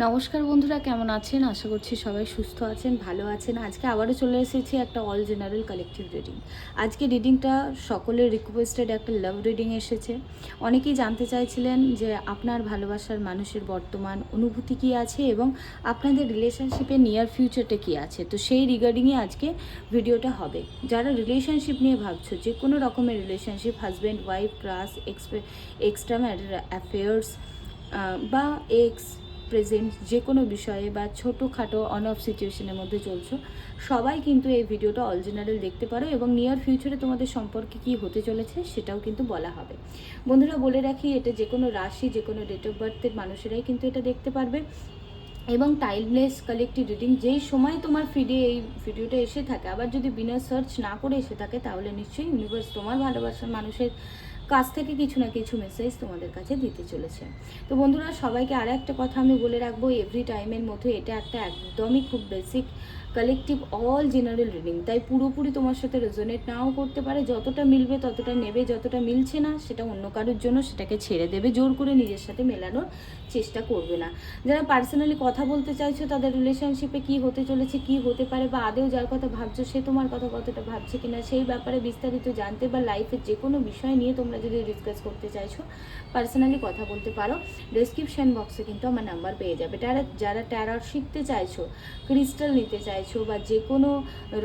নমস্কার বন্ধুরা, কেমন আছেন? আশা করছি সবাই সুস্থ আছেন, ভালো আছেন। আজকে আবারও চলে এসেছি একটা অল জেনারেল কালেকটিভ রিডিং আজকে রিডিংটা সকলের রিকোয়েস্টেড একটা লাভ রিডিং এসেছে। অনেকেই জানতে চাইছিলেন যে আপনার ভালোবাসার মানুষের বর্তমান অনুভূতি কী আছে এবং আপনাদের রিলেশনশিপে নিয়ার ফিউচারটা কী আছে। তো সেই রিগার্ডিংয়ে আজকে ভিডিওটা হবে। যারা রিলেশনশিপ নিয়ে ভাবছ, যে কোনো রকমের relationship husband wife crush extra affairs বা এক্স প্রেজেন্ট যে কোনো বিষয়ে বা ছোটোখাটো অন অফ সিচুয়েশনের মধ্যে চলছো, সবাই কিন্তু এই ভিডিওটা অল জেনারেল দেখতে পারো এবং নিয়ার ফিউচারে তোমাদের সম্পর্কে কী হতে চলেছে সেটাও কিন্তু বলা হবে। বন্ধুরা, বলে রাখি, এটা যে কোনো রাশি যে কোনো ডেট অফ বার্থের মানুষেরাই কিন্তু এটা দেখতে পারবে এবং টাইমলেস কালেক্টিভ রিডিং যেই সময় তোমার ফিডে এই ভিডিওটা এসে থাকে, আবার যদি বিনা সার্চ না করে এসে থাকে, তাহলে নিশ্চয়ই ইউনিভার্স তোমার ভালোবাসার মানুষের কাছ থেকে কিছু না কিছু মেসেজ তোমাদের কাছে দিতে চলেছে। তো বন্ধুরা, সবাইকে আর একটা কথা আমি বলে রাখব এভরি টাইমের মধ্যে এটা একটা একদমই খুব basic collective all general reading তাই পুরোপুরি তোমার সাথে রেজোনেট নাও করতে পারে। যতটা মিলবে ততটা নেবে, যতটা মিলছে না সেটা অন্য কারোর জন্য সেটাকে ছেড়ে দেবে, জোর করে নিজের সাথে মেলানোর চেষ্টা করবে না। যারা পার্সোনালি কথা বলতে চাইছো, তাদের রিলেশনশিপে কি হতে চলেছে, কি হতে পারে, বা আদেও যার কথা ভাবছ, সে তোমার কথা কতটা ভাবছে কিনা, সেই ব্যাপারে বিস্তারিত জানতে বা লাইফের যে কোনো বিষয় নিয়ে তোমরা যদি ডিসকাস করতে চাইছো পার্সোনালি কথা বলতে পারো। ডেসক্রিপশন বক্সে কিন্তু আমার নাম্বার পেয়ে যাবে। যারা যারা ট্যারর শিখতে চাইছো ক্রিস্টাল নিতে চাইছো বা যে কোনো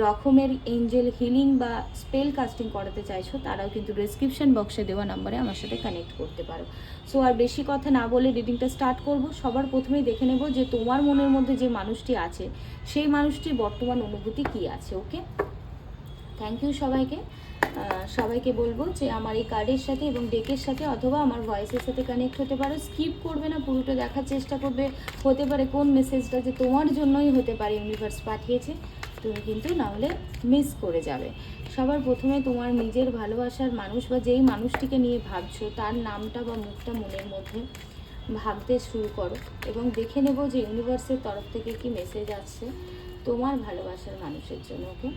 রকমের এঞ্জেল হিলিং বা স্পেল কাস্টিং করাতে চাইছো, তারাও কিন্তু ডিসক্রিপশন বক্সে দেওয়া নাম্বারে আমার সাথে কানেক্ট করতে পারো। সো আর বেশি কথা না বলে রিডিংটা স্টার্ট করব। সবার প্রথমেই দেখে নেব যে তোমার মনের মধ্যে যে মানুষটি আছে, সেই মানুষটির বর্তমান অনুভূতি কি আছে ওকে থ্যাংক ইউ সবাইকে। সবাইকে বলব যে আমার এই কার্ডের সাথে এবং ডেকের সাথে অথবা আমার ভয়েসের সাথে কানেক্ট হতে পারো। স্কিপ করবে না, পুরোটা দেখার চেষ্টা করবে। হতে পারে কোন মেসেজটা যে তোমার জন্যই হতে পারে ইউনিভার্স পাঠিয়েছে। তুমি কিন্তু নাহলে মিস করে যাবে। সবার প্রথমে তোমার নিজের ভালোবাসার মানুষ বা যেই মানুষটিকে নিয়ে ভাবছ, তার নামটা বা মুখটা মনের মধ্যে ভাবতে শুরু করো এবং দেখে নেব যে ইউনিভার্সের তরফ থেকে কি মেসেজ আসছে তোমার ভালোবাসার মানুষের জন্য ওকে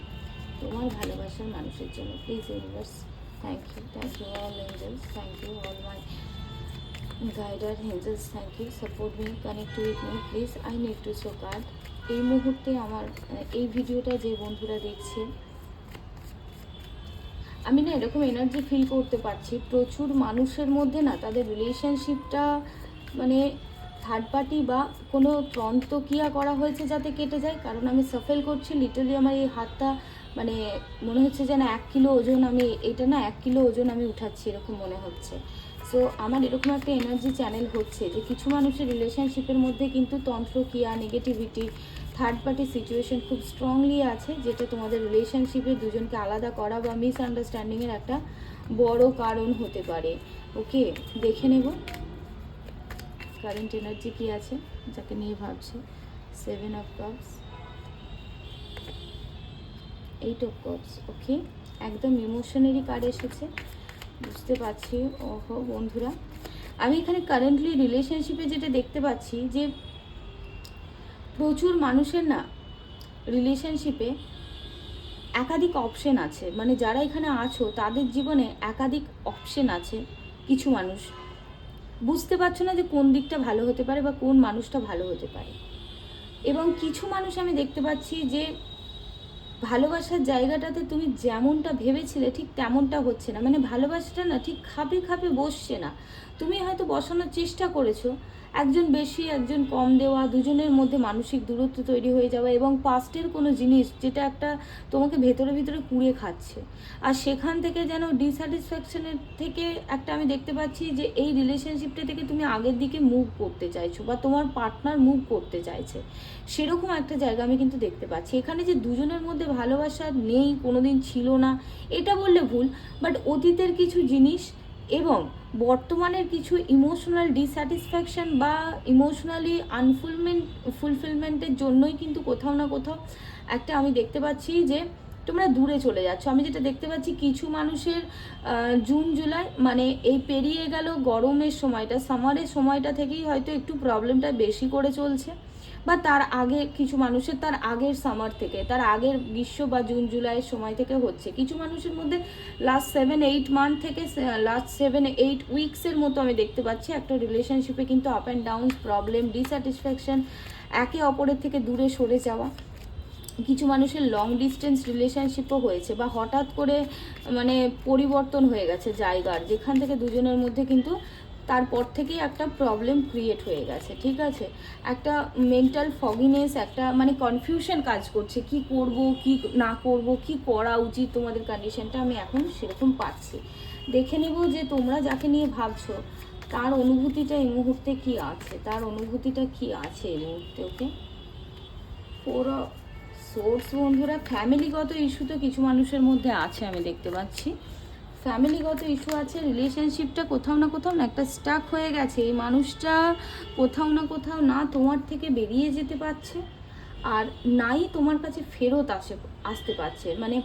তোমার ভালোবাসার মানুষের জন্য। Please universe thank you thank you all angels thank you all my guider angels thank you support me connect with me please I need to show card এই মুহূর্তে আমার এই ভিডিওটা যে বন্ধুরা দেখছে, আমি না এরকম এনার্জি ফিল করতে পারছি। প্রচুর মানুষের মধ্যে না তাদের রিলেশনশিপটা মানে থার্ড পার্টি বা কোনো তন্ত্রক্রিয়া করা হয়েছে যাতে কেটে যায়। কারণ আমি সাফেল করছি লিটারলি আমার এই হাতটা মানে মনে হচ্ছে যেন এক কিলো ওজন আমি, এটা না এক কিলো ওজন আমি উঠাচ্ছি এরকম মনে হচ্ছে। সো আমার এরকম একটা এনার্জি চ্যানেল হচ্ছে যে কিছু মানুষের রিলেশনশিপের মধ্যে কিন্তু তন্ত্র তন্ত্রক্রিয়া নেগেটিভিটি থার্ড পার্টি সিচুয়েশন খুব স্ট্রংলি আছে, যেটা তোমাদের রিলেশনশিপে দুজনকে আলাদা করা বা মিসআন্ডারস্ট্যান্ডিংয়ের একটা বড় কারণ হতে পারে। ওকে দেখে নেব। কারেন্ট এনার্জি কি আছে? যাকে নিয়ে ভাবছি। Seven of cups eight of cups okay একদম ইমোশনারি কার্ড এসেছে। বুঝতে পারছি, ওহো, বন্ধুরা। আমি এখানে কারেন্টলি রিলেশনশিপে যেটা দেখতে পাচ্ছি যে, প্রচুর মানুষের না রিলেশনশিপে একাধিক অপশন আছে। মানে যারা এখানে আছো, তাদের জীবনে একাধিক অপশন আছে কিছু মানুষ। বুঝতে পারছ না যে কোন দিকটা ভালো হতে পারে বা কোন মানুষটা ভালো হতে পারে। এবং কিছু মানুষ আমি দেখতে পাচ্ছি যে ভালোবাসার জায়গাটাতে তুমি যেমনটা ভেবেছিলে ঠিক তেমনটা হচ্ছে না। মানে ভালোবাসাটা না ঠিক খাপে খাপে বসছে না। তুমি হয়তো বসানোর চেষ্টা করেছ, একজন বেশি, একজন কম দেওয়া, দুজনের মধ্যে মানসিক দূরত্ব তৈরি হয়ে যাওয়া এবং পাস্টের কোনো জিনিস যেটা একটা তোমাকে ভেতরে, ভিতরে কুড়ে খাচ্ছে। আর সেখান থেকে যেন ডিস্যাটিসফ্যাকশনের থেকে একটা আমি দেখতে পাচ্ছি যে এই রিলেশনশিপটা থেকে তুমি আগের দিকে মুভ করতে চাইছো বা তোমার পার্টনার মুভ করতে চাইছে। সেরকম একটা জায়গা আমি কিন্তু দেখতে পাচ্ছি। এখানে যে দুজনের মধ্যে ভালোবাসা নেই কোনো দিন ছিল না। এটা বললে ভুল বাট অতীতের কিছু জিনিস এবং বর্তমানের কিছু ইমোশনাল ডিস্যাটিসফ্যাকশন বা ইমোশনালি আনফুলমেন্ট ফুলফিলমেন্টের জন্যই কিন্তু কোথাও না কোথাও একটা আমি দেখতে পাচ্ছি যে তোমরা দূরে চলে যাচ্ছ। আমি যেটা দেখতে পাচ্ছি, কিছু মানুষের জুন, জুলাই মানে এই পেরিয়ে গেল গরমের সময়টা সামারের সময়টা থেকেই হয়তো একটু প্রবলেমটা বেশি করে চলছে। বা তার আগে, কিছু মানুষের তার আগের সামার থেকে, তার আগের গ্রীষ্ম বা জুন জুলাইয়ের সময় থেকে হচ্ছে। কিছু মানুষের মধ্যে লাস্ট সেভেন এইট মান্থ থেকে লাস্ট সেভেন এইট উইকসের মতো আমি দেখতে পাচ্ছি। একটা রিলেশনশিপে কিন্তু up and down problem dissatisfaction একে অপরের থেকে দূরে সরে যাওয়া। কিছু মানুষের লং ডিস্টেন্স রিলেশনশিপও হয়েছে বা হঠাৎ করে মানে পরিবর্তন হয়ে গেছে জায়গার। যেখান থেকে দুজনের মধ্যে কিন্তু তারপর থেকেই একটা প্রবলেম ক্রিয়েট হয়ে গেছে, ঠিক আছে? একটা মেন্টাল ফগিনেস একটা মানে কনফিউশন কাজ করছে, কি করব, কি না করব, কি করা উচিত তোমাদের কন্ডিশনটা আমি এখন সেরকম পাচ্ছি। দেখে নেব যে তোমরা যাকে নিয়ে ভাবছ, তার অনুভূতিটা এই মুহূর্তে কি আছে? তার অনুভূতিটা কি আছে এই মুহূর্তে ওকে পুরো সোর্স বন্ধুরা ফ্যামিলিগত ইস্যু তো কিছু মানুষের মধ্যে আছে আমি দেখতে পাচ্ছি। ফ্যামিলিগত ইস্যু আছে রিলেশনশিপটা কোথাও না কোথাও না একটা স্টাক হয়ে গেছে। এই মানুষটা কোথাও না কোথাও না তোমার থেকে বেরিয়ে যেতে পারছে আর নাই তোমার কাছে ফেরত আসে, আসতে পারছে। মানে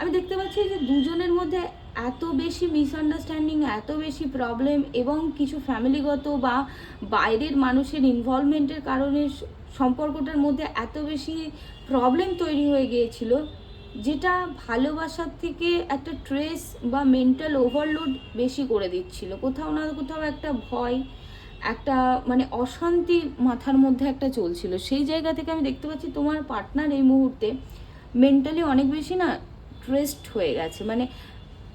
আমি দেখতে পাচ্ছি যে দুজনের মধ্যে এত বেশি মিসআন্ডারস্ট্যান্ডিং এত বেশি প্রবলেম এবং কিছু ফ্যামিলিগত বা বাইরের মানুষের ইনভলভমেন্টের কারণে সম্পর্কটার মধ্যে এত বেশি প্রবলেম তৈরি হয়ে গিয়েছিল। যেটা ভালোবাসার থেকে একটা ট্রেস বা মেন্টাল ওভারলোড বেশি করে দিচ্ছিল। কোথাও না কোথাও একটা ভয়, একটা মানে অশান্তি মাথার মধ্যে একটা চলছিল। সেই জায়গা থেকে আমি দেখতে পাচ্ছি তোমার পার্টনার এই মুহূর্তে মেন্টালি অনেক বেশি না ট্রেস্ট হয়ে গেছে। মানে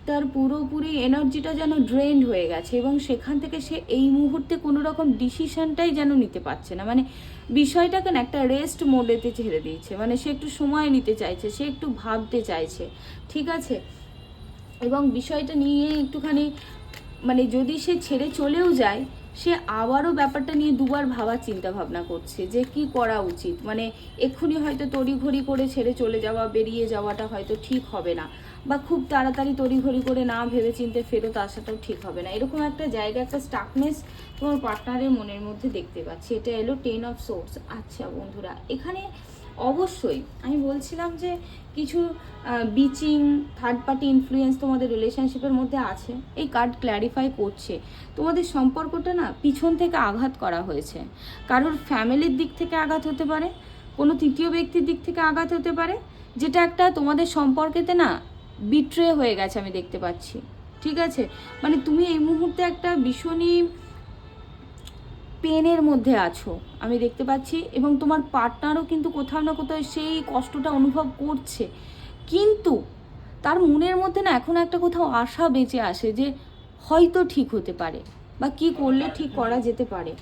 তার পুরোপুরি এনার্জিটা যেন ড্রেন্ড হয়ে গেছে এবং সেখান থেকে সে এই মুহূর্তে কোনো রকম ডিসিশনটাই যেন নিতে পারছে না। মানে বিষয়টাকে না একটা রেস্ট মোডেতে ছেড়ে দিয়েছে। মানে সে একটু সময় নিতে চাইছে, সে একটু ভাবতে চাইছে। ঠিক আছে? এবং বিষয়টা নিয়ে একটুখানি মানে যদি সে ছেড়ে চলেও যায়, সে আবারও ব্যাপারটা নিয়ে দুবার ভাবার চিন্তা ভাবনা করছে যে কি করা উচিত? মানে এক্ষুনি হয়তো তড়িঘড়ি করে ছেড়ে চলে যাওয়া, বেরিয়ে যাওয়াটা হয়তো ঠিক হবে না। বা খুব তাড়াতাড়ি তড়িঘড়ি করে না ভেবে চিনতে ফেরত আসাটাও ঠিক হবে না। এরকম একটা জায়গা, একটা স্টাকনেস তোমার পার্টনারের মনের মধ্যে দেখতে পাচ্ছি। এটা এলো টেন অফ সোর্স আচ্ছা বন্ধুরা, এখানে অবশ্যই আমি বলছিলাম যে কিছু বিচিং থার্ড পার্টি ইনফ্লুয়েন্স তোমাদের রিলেশনশিপের মধ্যে আছে। এই কার্ড ক্ল্যারিফাই করছে। তোমাদের সম্পর্কটা না পিছন থেকে আঘাত করা হয়েছে। কারোর ফ্যামিলির দিক থেকে আঘাত হতে পারে, কোনো তৃতীয় ব্যক্তির দিক থেকে আঘাত হতে পারে, যেটা একটা তোমাদের সম্পর্কেতে না বিট্রে হয়ে গেছে আমি দেখতে পাচ্ছি। ঠিক আছে? মানে তুমি এই মুহূর্তে একটা ভীষণই পেনের মধ্যে আছো, আমি দেখতে পাচ্ছি। এবং তোমার পার্টনারও কিন্তু কোথাও না কোথাও সেই কষ্টটা অনুভব করছে। কিন্তু তার মনের মধ্যে না এখন একটা কোথাও আশা বেঁচে আসে যে হয়তো ঠিক হতে পারে বা কি করলে ঠিক করা যেতে পারে।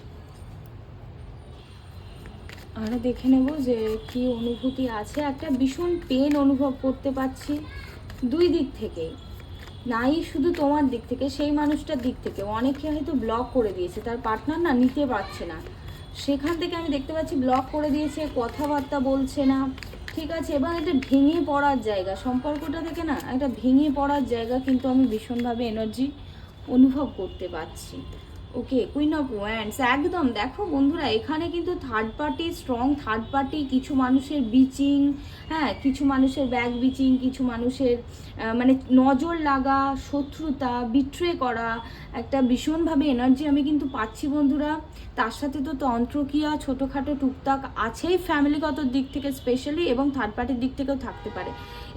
আরও দেখে নেব যে কি অনুভূতি আছে। একটা ভীষণ পেন অনুভব করতে পারছি। দুই দিক থেকেই। নাই শুধু তোমার দিক থেকে, সেই মানুষটার দিক থেকে। অনেকে হয়তো ব্লক করে দিয়েছে, তার পার্টনার না নিতে পারছে না। সেখান থেকে আমি দেখতে পাচ্ছি ব্লক করে দিয়েছে, কথাবার্তা বলছে না। ঠিক আছে এবং এটা ভেঙে পড়ার জায়গা, সম্পর্কটা থেকে না, একটা ভেঙে পড়ার জায়গা কিন্তু আমি ভীষণভাবে এনার্জি অনুভব করতে পারছি। ওকে কুইন অফ ওয়ান্ডস একদম। দেখো বন্ধুরা, এখানে কিন্তু third party strong third party কিছু মানুষের বিচিং হ্যাঁ কিছু মানুষের ব্যাগ বিচিং কিছু মানুষের মানে নজর লাগা, শত্রুতা বিট্রে করা, একটা ভীষণভাবে এনার্জি আমি কিন্তু পাচ্ছি বন্ধুরা। তার সাথে তো তন্ত্রক্রিয়া, ছোটোখাটো টুকটাক আছেই ফ্যামিলিগত দিক থেকে স্পেশালি এবং থার্ড পার্টির দিক থেকেও থাকতে পারে।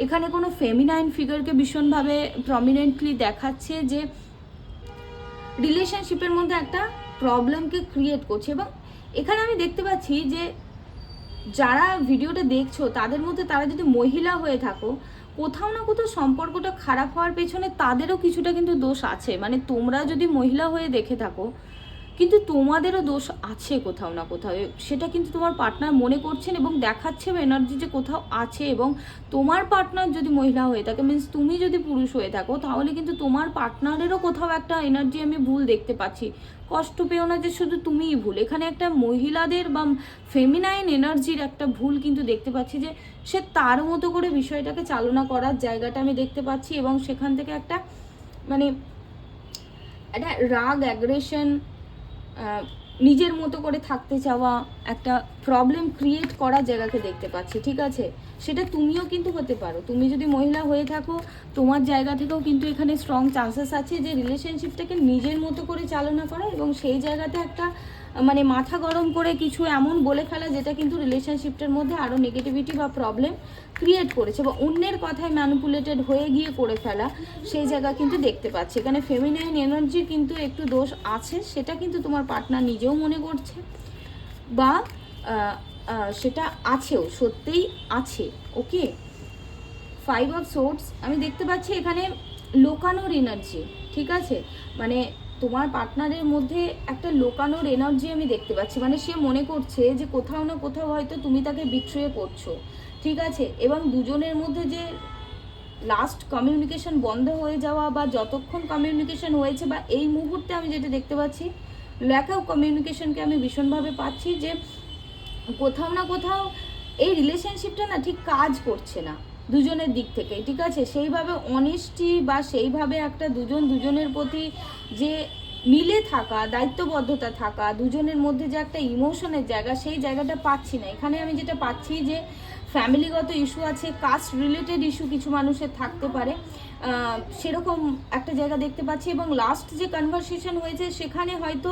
এখানে কোনো ফেমিনাইন ফিগারকে ভীষণভাবে প্রমিনেন্টলি দেখাচ্ছে যে রিলেশনশিপের মধ্যে একটা প্রবলেমকে ক্রিয়েট করছে এবং এখানে আমি দেখতে পাচ্ছি যে যারা ভিডিওটা দেখছ, তাদের মধ্যে তারা যদি মহিলা হয়ে থাকো, কোথাও না কোথাও সম্পর্কটা খারাপ হওয়ার পেছনে তাদেরও কিছুটা কিন্তু দোষ আছে। মানে তোমরা যদি মহিলা হয়ে দেখে থাকো কিন্তু তোমাদেরও দোষ আছে কোথাও না কোথাও। সেটা কিন্তু তোমার পার্টনার মনে করছেন এবং দেখাচ্ছে এনার্জি যে কোথাও আছে এবং তোমার পার্টনার যদি মহিলা হয়ে থাকে মিন্স তুমি যদি পুরুষ হয়ে থাকো, তাহলে কিন্তু তোমার পার্টনারেরও কোথাও একটা এনার্জি আমি ভুল দেখতে পাচ্ছি। কষ্ট পেও না যে শুধু তুমিই ভুল। এখানে একটা মহিলাদের বা ফেমিনাইন এনার্জির একটা ভুল কিন্তু দেখতে পাচ্ছি যে, সে তার মতো করে বিষয়টাকে চালনা করার জায়গাটা আমি দেখতে পাচ্ছি এবং সেখান থেকে একটা মানে একটা রাগ অ্যাগ্রেশন নিজের মতো করে থাকতে চাওয়া, একটা প্রবলেম ক্রিয়েট করার জায়গাকে দেখতে পাচ্ছি, ঠিক আছে? সেটা তুমিও কিন্তু হতে পারো। তুমি যদি মহিলা হয়ে থাকো, তোমার জায়গা থেকেও কিন্তু এখানে স্ট্রং চান্সেস আছে যে রিলেশনশিপটাকে নিজের মতো করে চালনা করা এবং সেই জায়গাতে একটা মানে মাথা গরম করে কিছু এমন বলে ফেলা যেটা কিন্তু রিলেশনশিপটার মধ্যে আরও নেগেটিভিটি বা প্রবলেম ক্রিয়েট করেছে বা অন্যের কথায় ম্যানিপুলেটেড হয়ে গিয়ে করে ফেলা, সেই জায়গা কিন্তু দেখতে পাচ্ছে। এখানে ফেমিনাইন এনার্জি কিন্তু একটু দোষ আছে, সেটা কিন্তু তোমার পার্টনার নিজেও মনে করছে বা সেটা আছেও, সত্যিই আছে ওকে ফাইভ অফ সোর্স আমি দেখতে পাচ্ছি এখানে লোকানোর এনার্জি ঠিক আছে? মানে তোমার পার্টনারের মধ্যে একটা লোকানোর এনার্জি আমি দেখতে পাচ্ছি। মানে সে মনে করছে যে কোথাও না কোথাও হয়তো তুমি তাকে বিট্রয়ে করছ। ঠিক আছে? এবং দুজনের মধ্যে যে লাস্ট কমিউনিকেশন বন্ধ হয়ে যাওয়া বা যতক্ষণ কমিউনিকেশন হয়েছে বা এই মুহূর্তে আমি যেটা দেখতে পাচ্ছি ল্যাক অফ কমিউনিকেশনকে আমি ভীষণভাবে পাচ্ছি যে কোথাও না কোথাও এই রিলেশনশিপটা না ঠিক কাজ করছে না। দুজনের দিক থেকে, ঠিক আছে? সেইভাবে অনেস্টি বা সেইভাবে একটা দুজন দুজনের প্রতি যে মিলে থাকা, দায়িত্ববদ্ধতা থাকা, দুজনের মধ্যে যে একটা ইমোশনের জায়গা, সেই জায়গাটা পাচ্ছি না। এখানে আমি যেটা পাচ্ছি যে ফ্যামিলিগত ইস্যু আছে কাস্ট রিলেটেড ইস্যু কিছু মানুষের থাকতে পারে। সেরকম একটা জায়গা দেখতে পাচ্ছি এবং লাস্ট যে কনভারসেশন হয়েছে সেখানে হয়তো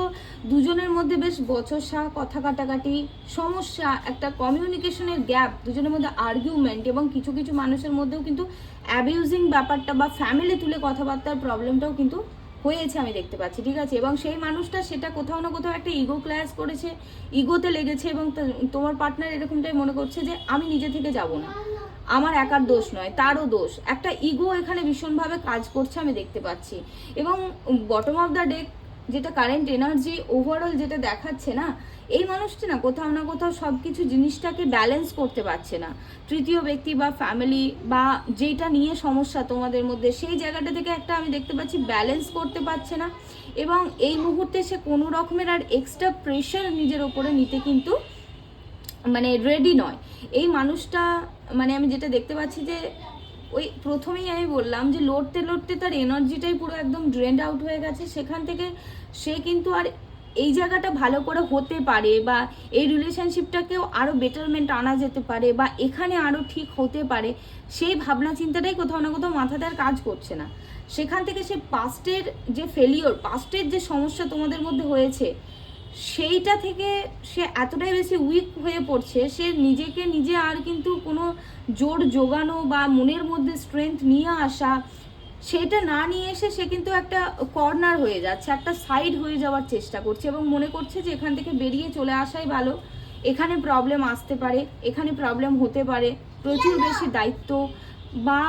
দুজনের মধ্যে বেশ বচসা, কথা কাটাকাটি, সমস্যা, একটা কমিউনিকেশনের গ্যাপ দুজনের মধ্যে আর্গুমেন্ট এবং কিছু কিছু মানুষের মধ্যেও কিন্তু অ্যাবিউজিং ব্যাপারটা বা ফ্যামিলি তুলে কথাবার্তার প্রবলেমটাও কিন্তু হয়েছে আমি দেখতে পাচ্ছি, ঠিক আছে? এবং সেই মানুষটা সেটা কোথাও না কোথাও একটা ইগো ক্লাস করেছে ইগোতে লেগেছে এবং তোমার পার্টনার এরকমটাই মনে করছে যে আমি নিজে থেকে যাব না। আমার একার দোষ নয়, তারও দোষ। একটা ইগো এখানে ভীষণভাবে কাজ করছে আমি দেখতে পাচ্ছি। এবং বটম অফ দ্য ডেক যেটা কারেন্ট এনার্জি ওভারঅল যেটা দেখাচ্ছে না, এই মানুষটি না কোথাও না কোথাও সব কিছু জিনিসটাকে ব্যালেন্স করতে পারছে না। তৃতীয় ব্যক্তি বা ফ্যামিলি বা যেটা নিয়ে সমস্যা তোমাদের মধ্যে, সেই জায়গাটা থেকে একটা আমি দেখতে পাচ্ছি ব্যালেন্স করতে পারছে না। এবং এই মুহূর্তে সে কোনো রকমের আর এক্সট্রা প্রেশার নিজের ওপরে নিতে কিন্তু মানে রেডি নয়। এই মানুষটা মানে আমি যেটা দেখতে পাচ্ছি যে, ওই প্রথমেই আমি বললাম যে, লড়তে লড়তে তার এনার্জিটাই পুরো একদম ড্রেন্ড আউট হয়ে গেছে। সেখান থেকে সে কিন্তু আর এই জায়গাটা ভালো করে হতে পারে বা এই রিলেশনশিপটাকেও আরও বেটারমেন্ট আনা যেতে পারে বা এখানে আরও ঠিক হতে পারে, সেই ভাবনা চিন্তাটাই কোথাও না কোথাও মাথাতে আর কাজ করছে না। সেখান থেকে সে পাস্টের যে ফেলিওর পাস্টের যে সমস্যা তোমাদের মধ্যে হয়েছে সেইটা থেকে সে এতটাই বেশি উইক হয়ে পড়ছে, সে নিজেকে নিজে আর কিন্তু কোনো জোর জোগানো বা মনের মধ্যে স্ট্রেংথ নিয়ে আসা, সেটা না নিয়ে এসে সে কিন্তু একটা কর্নার হয়ে যাচ্ছে, একটা সাইড হয়ে যাওয়ার চেষ্টা করছে এবং মনে করছে যে এখান থেকে বেরিয়ে চলে আসাই ভালো। এখানে প্রবলেম আসতে পারে, এখানে প্রবলেম হতে পারে, প্রচুর বেশি দায়িত্ব বা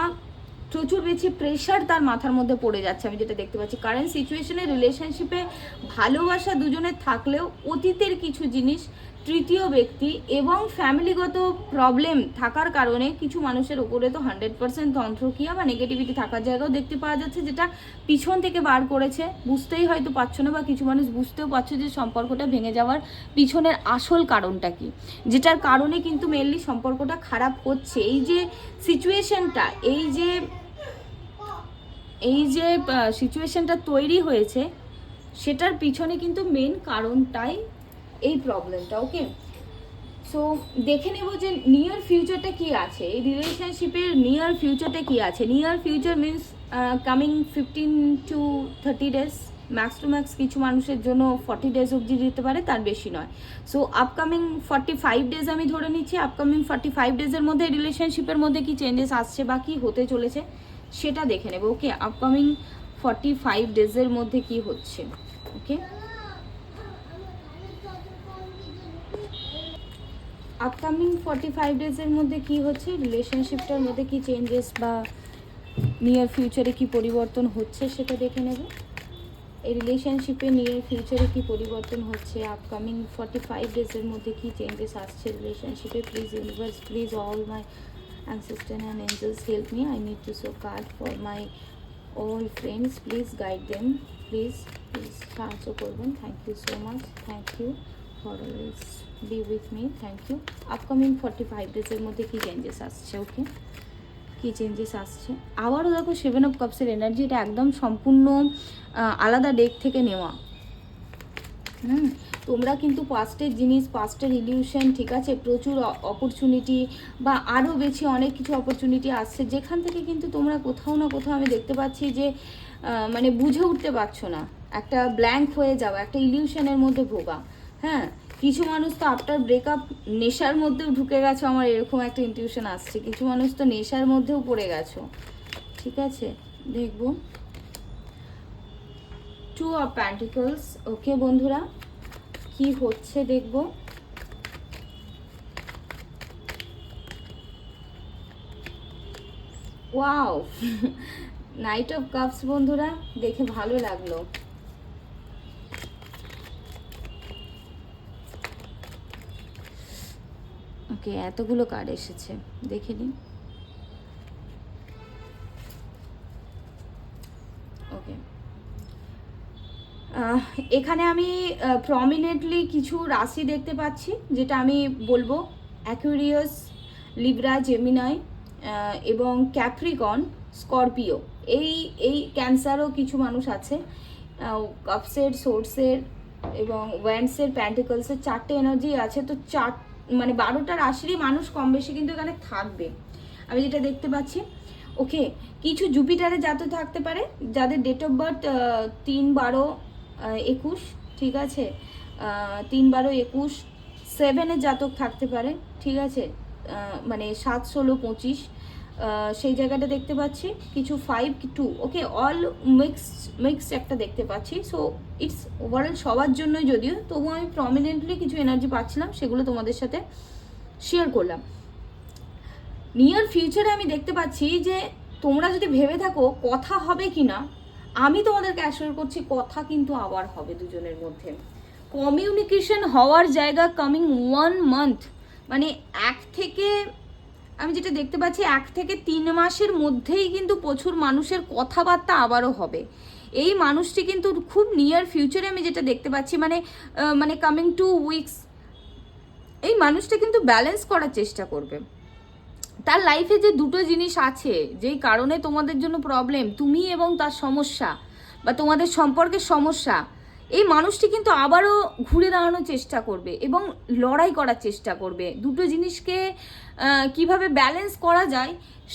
প্রচুর বেশি প্রেশার তার মাথার মধ্যে পড়ে যাচ্ছে, আমি যেটা দেখতে পাচ্ছি। কারেন্ট সিচুয়েশনে রিলেশনশিপে ভালোবাসা দুজনের থাকলেও অতীতের কিছু জিনিস তৃতীয় ব্যক্তি এবং ফ্যামিলিগত প্রবলেম থাকার কারণে কিছু মানুষের ওপরে তো হান্ড্রেড পার্সেন্ট তন্ত্রক্রিয়া বা নেগেটিভিটি থাকার জায়গাও দেখতে পাওয়া যাচ্ছে, যেটা পিছন থেকে বার করেছে। বুঝতেই হয়তো পারছ না বা কিছু মানুষ বুঝতেও পারছ যে সম্পর্কটা ভেঙে যাওয়ার পিছনের আসল কারণটা কি। যেটার কারণে কিন্তু মেনলি সম্পর্কটা খারাপ হচ্ছে। এই যে সিচুয়েশনটা এই যে এই যে সিচুয়েশনটা তৈরি হয়েছে, সেটার পিছনে কিন্তু মেন কারণটাই এই প্রবলেমটা ওকে সো দেখে নেব যে নিয়ার ফিউচারটা কি আছে। এই রিলেশনশিপের নিয়ার ফিউচারটা কি আছে? Near future means coming fifteen to thirty days max to max কিছু মানুষের জন্য ফর্টি ডেজ অবধি দিতে পারে, তার বেশি নয়। So upcoming forty five days আমি ধরে নিচ্ছি আপকামিং ফর্টি ফাইভ ডেজের মধ্যে রিলেশনশিপের মধ্যে কি চেঞ্জেস আসছে বা কি হতে চলেছে, সেটা দেখে নেব ওকে আপকামিং ফর্টি ফাইভ ডেজের মধ্যে কি হচ্ছে ওকে আপকামিং ফর্টি ফাইভ ডেজের মধ্যে কি হচ্ছে? রিলেশনশিপটার মধ্যে কি চেঞ্জেস বা নিয়ার ফিউচারে কি পরিবর্তন হচ্ছে সেটা দেখে নেব। এই রিলেশনশিপে নিয়ার ফিউচারে কি পরিবর্তন হচ্ছে? আপকামিং ফর্টি ফাইভ ডেজের মধ্যে কি চেঞ্জেস আসছে রিলেশনশিপে please universe please all my ancestor and angels, help me. I need to show card for my all friends. Please guide them. Please please, সাহায্য করবেন। Thank you so much thank you for always be with me thank you upcoming forty five ডেজের মধ্যে কী changes আসছে? ওকে কী changes আসছে? আবারও দেখো seven of কাপসের energy এটা একদম সম্পূর্ণ আলাদা ডেক থেকে নেওয়া। হুম? তোমরা কিন্তু পাস্টের জিনিস পাস্টের ইলিউশন ঠিক আছে? প্রচুর অপরচুনিটি বা আরও বেশি অনেক কিছু অপরচুনিটি আসছে। যেখান থেকে কিন্তু তোমরা কোথাও না কোথাও আমি দেখতে পাচ্ছি যে মানে বুঝে উঠতে পারছ না। একটা ব্ল্যাঙ্ক হয়ে যাওয়া, একটা ইলিউশনের মধ্যে ভোগা। হ্যাঁ কিছু মানুষ তো আফটার ব্রেকআপ নেশার মধ্যেও ঢুকে গেছো, আমার এরকম একটা ইনটিউশন আসছে। কিছু মানুষ তো নেশার মধ্যেও পড়ে গেছো। ঠিক আছে, দেখব। টু অফ প্যান্টিকলস ওকে বন্ধুরা, কি হচ্ছে দেখব। ওয়াও নাইট অফ কাপস বন্ধুরা, দেখে ভালো লাগল। ওকে এতগুলো কার্ড এসেছে। দেখে নিন। ওকে এখানে আমি প্রমিনেন্টলি কিছু রাশি দেখতে পাচ্ছি, যেটা আমি বলব অ্যাকুরিয়াস লিব্রা জেমিনাই এবং ক্যাপ্রিকন স্করপিও এই এই ক্যান্সারও কিছু মানুষ আছে। কাপসের সোর্সের এবং ওয়ান্ডসের প্যান্টিকলসের চারটে এনার্জি আছে। তো চার মানে বারোটার আসলেই মানুষ কম বেশি কিন্তু এখানে থাকবে। আমি যেটা দেখতে পাচ্ছি, ওকে, কিছু জুপিটারে জাতক থাকতে পারে, যাদের ডেট অফ বার্থ তিন বারো একুশ, ঠিক আছে? তিন বারো, একুশ সেভেনের জাতক থাকতে পারে, ঠিক আছে? মানে সাত, ষোলো, পঁচিশ সেই জায়গাটা দেখতে পাচ্ছি। কিছু five two okay all mix mixed একটা দেখতে পাচ্ছি। সো ইটস ওভারঅল সবার জন্যই যদিও তবু আমি প্রমিনেন্টলি কিছু এনার্জি পাচ্ছিলাম, সেগুলো তোমাদের সাথে শেয়ার করলাম। নিয়ার ফিউচারে আমি দেখতে পাচ্ছি যে, তোমরা যদি ভেবে থাকো কথা হবে কি না আমি তোমাদেরকে অ্যাসিওর করছি কথা কিন্তু আবার হবে দুজনের মধ্যে। কমিউনিকেশন হওয়ার জায়গা কামিং ওয়ান মান্থ মানে এক থেকে আমি যেটা দেখতে পাচ্ছি, এক থেকে তিন মাসের মধ্যেই কিন্তু প্রচুর মানুষের কথাবার্তা আবারও হবে। এই মানুষটি কিন্তু খুব নিয়ার ফিউচারে আমি যেটা দেখতে পাচ্ছি মানে মানে কামিং টু উইকস এই মানুষটা কিন্তু ব্যালেন্স করার চেষ্টা করবে। তার লাইফে যে দুটো জিনিস আছে, যেই কারণে তোমাদের জন্য প্রবলেম তুমি এবং তার সমস্যা, বা তোমাদের সম্পর্কের সমস্যা এই মানুষটি কিন্তু আবারও ঘুরে দাঁড়ানোর চেষ্টা করবে এবং লড়াই করার চেষ্টা করবে। দুটো জিনিসকে কীভাবে ব্যালেন্স করা যায়,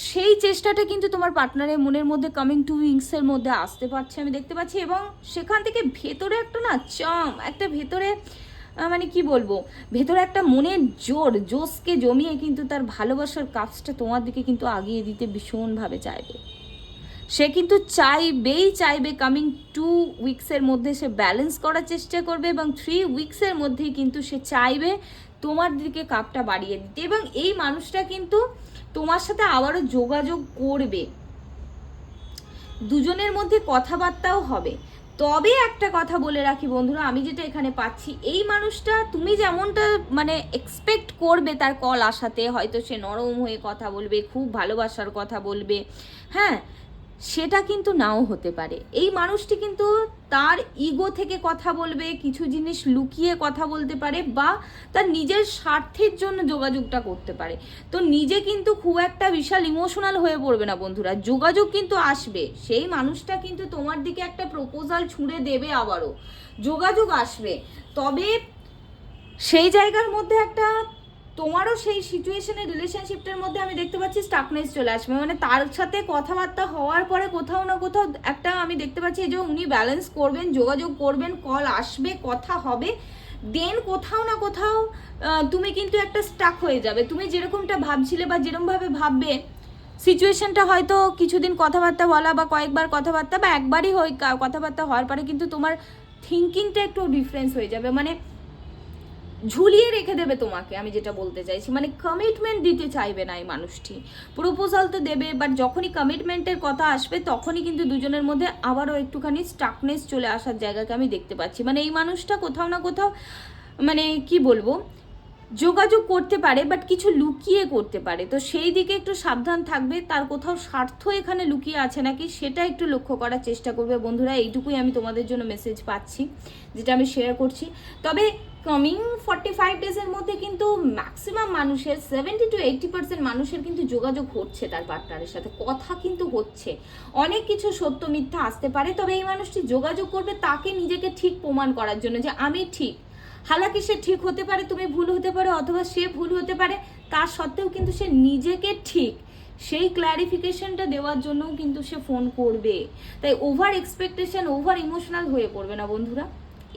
সেই চেষ্টাটা কিন্তু তোমার পার্টনারের মনের মধ্যে কামিং টু উইংসের মধ্যে আসতে পারছে, আমি দেখতে পাচ্ছি। এবং সেখান থেকে ভেতরে একটা না চাম একটা ভেতরে মানে কি বলব, ভেতরে একটা মনের জোর, জোশকে জমিয়ে কিন্তু তার ভালোবাসার কাজটা তোমার দিকে কিন্তু আগিয়ে দিতে ভীষণভাবে চাইবে। সে কিন্তু চাইবেই চাইবে কামিং টু উইকসের মধ্যে সে ব্যালেন্স করার চেষ্টা করবে এবং থ্রি উইকসের মধ্যেই কিন্তু সে চাইবে তোমার দিকে কাপটা বাড়িয়ে দিতে। এবং এই মানুষটা কিন্তু তোমার সাথে আবারও যোগাযোগ করবে। দুজনের মধ্যে কথাবার্তাও হবে। তবে একটা কথা বলে রাখি বন্ধুরা, আমি যেটা এখানে পাচ্ছি, এই মানুষটা তুমি যেমনটা মানে এক্সপেক্ট করবে তার কল আসাতে, হয়তো সে নরম হয়ে কথা বলবে, খুব ভালোবাসার কথা বলবে হ্যাঁ? সেটা কিন্তু নাও হতে পারে। এই মানুষটি কিন্তু তার ইগো থেকে কথা বলবে, কিছু জিনিস লুকিয়ে কথা বলতে পারে বা তার নিজের স্বার্থের জন্য যোগাযোগটা করতে পারে। তো নিজে কিন্তু খুব একটা বিশাল ইমোশনাল হয়ে পড়বে না বন্ধুরা। যোগাযোগ কিন্তু আসবে। সেই মানুষটা কিন্তু তোমার দিকে একটা প্রপোজাল ছুঁড়ে দেবে আবারও। যোগাযোগ আসবে। তবে সেই জায়গার মধ্যে একটা তোমারও সেই সিচুয়েশনের রিলেশনশিপটার মধ্যে আমি দেখতে পাচ্ছি স্টাকনেস চলে আসবে। মানে তার সাথে কথাবার্তা হওয়ার পরে কোথাও না কোথাও একটা আমি দেখতে পাচ্ছি যে উনি ব্যালেন্স করবেন, যোগাযোগ করবেন কল আসবে, কথা হবে। দেন কোথাও না কোথাও তুমি কিন্তু একটা স্টাক হয়ে যাবে। তুমি যেরকমটা ভাবছিলে বা যেরকমভাবে ভাববে সিচুয়েশনটা হয়তো কিছুদিন কথাবার্তা বলা বা কয়েকবার কথাবার্তা বা একবারই হয় কথাবার্তা হওয়ার পরে কিন্তু তোমার থিঙ্কিংটা একটু ডিফারেন্স হয়ে যাবে। মানে ঝুলিয়ে রেখে দেবে তোমাকে, আমি যেটা বলতে চাইছি। মানে কমিটমেন্ট দিতে চাইবে না এই মানুষটি। প্রপোজাল তো দেবে বাট যখনই কমিটমেন্টের কথা আসবে, তখনই কিন্তু দুজনের মধ্যে আবারও একটুখানি স্টাকনেস চলে আসার জায়গাকে আমি দেখতে পাচ্ছি। মানে এই মানুষটা কোথাও না কোথাও মানে কি বলব, যোগাযোগ করতে পারে বাট কিছু লুকিয়ে করতে পারে। তো সেই দিকে একটু সাবধান থাকবে, তার কোথাও স্বার্থ এখানে লুকিয়ে আছে নাকি, সেটা একটু লক্ষ্য করার চেষ্টা করবে। বন্ধুরা, এইটুকুই আমি তোমাদের জন্য মেসেজ পাচ্ছি, যেটা আমি শেয়ার করছি। তবে কামিং ফর্টি ফাইভ ডেজের মধ্যে কিন্তু ম্যাক্সিমাম মানুষের সেভেন্টি টু এইটটি পার্সেন্ট মানুষের কিন্তু যোগাযোগ হচ্ছে তার পার্টনারের সাথে, কথা কিন্তু হচ্ছে। অনেক কিছু সত্য মিথ্যা আসতে পারে, তবে এই মানুষটি যোগাযোগ করবে তাকে নিজেকে ঠিক প্রমাণ করার জন্য যে আমি ঠিক। হালাকি সে ঠিক হতে পারে, তুমি ভুল হতে পারে, অথবা সে ভুল হতে পারে তার সত্ত্বেও কিন্তু সে নিজেকে ঠিক। সেই ক্ল্যারিফিকেশনটা দেওয়ার জন্যও কিন্তু সে ফোন করবে। তাই ওভার এক্সপেকটেশন ওভার ইমোশনাল হয়ে পড়বে না বন্ধুরা।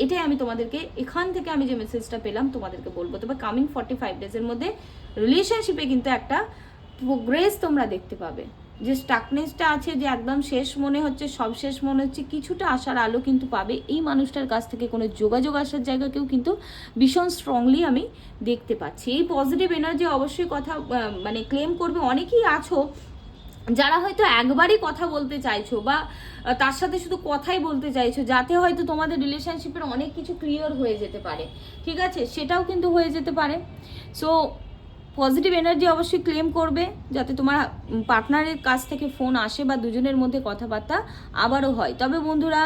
এটাই আমি তোমাদেরকে, এখান থেকে আমি যে মেসেজটা পেলাম তোমাদেরকে বলব। তবে কামিং ফর্টি ফাইভ ডেজের মধ্যে রিলেশনশিপে কিন্তু একটা প্রোগ্রেস তোমরা দেখতে পাবে। যে স্টাকনেসটা আছে, যে একদম শেষ মনে হচ্ছে, সব শেষ মনে হচ্ছে, কিছুটা আসার আলো কিন্তু পাবে। এই মানুষটার কাছ থেকে কোনো যোগাযোগ আসার জায়গাকেও কিন্তু ভীষণ স্ট্রংলি আমি দেখতে পাচ্ছি। এই পজিটিভ এনার্জি অবশ্যই কথা মানে ক্লেম করবে। অনেকেই আছো যারা হয়তো একবারই কথা বলতে চাইছো বা তার সাথে শুধু কথাই বলতে চাইছো, যাতে হয়তো তোমাদের রিলেশনশিপের অনেক কিছু ক্লিয়ার হয়ে যেতে পারে। ঠিক আছে? সেটাও কিন্তু হয়ে যেতে পারে। সো পজিটিভ এনার্জি অবশ্যই ক্লেম করবে, যাতে তোমার পার্টনারের কাছ থেকে ফোন আসে বা দুজনের মধ্যে কথাবার্তা আবারও হয়। তবে বন্ধুরা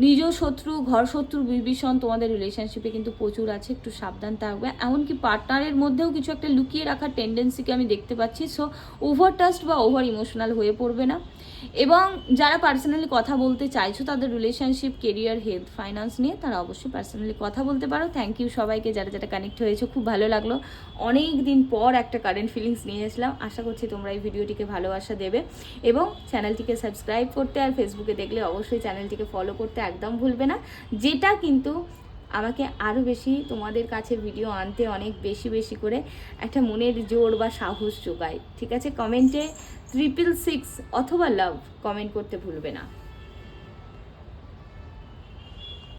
নিজ শত্রু, ঘর শত্রু বিভীষণ তোমাদের রিলেশনশিপে কিন্তু প্রচুর আছে, একটু সাবধান থাকবে। এমনকি পার্টনারের মধ্যেও কিছু একটা লুকিয়ে রাখার টেন্ডেন্সিকে আমি দেখতে পাচ্ছি সো ওভার টাস্ট বা ওভার ইমোশনাল হয়ে পড়বে না। এবং যারা পার্সোনালি কথা বলতে চাইছো, তাদের রিলেশনশিপ কেরিয়ার হেলথ ফাইন্যান্স নিয়ে তারা অবশ্যই পার্সোনালি কথা বলতে পারো। থ্যাংক ইউ সবাইকে যারা যারা কানেক্ট হয়েছে, খুব ভালো লাগল। অনেক দিন পর একটা কারেন্ট ফিলিংস নিয়ে এসলাম। আশা করছি তোমরা এই ভিডিওটিকে ভালোবাসা দেবে। এবং চ্যানেলটিকে সাবস্ক্রাইব করতে আর ফেসবুকে দেখলে অবশ্যই চ্যানেলটিকে ফলো করতে। একদম ভুলবে না। যেটা কিন্তু আমাকে আরও বেশি তোমাদের কাছে ভিডিও আনতে অনেক বেশি বেশি করে একটা মনের জোর বা সাহস যোগায়। ঠিক আছে? কমেন্টে ট্রিপল সিক্স অথবা লাভ কমেন্ট করতে ভুলবে না।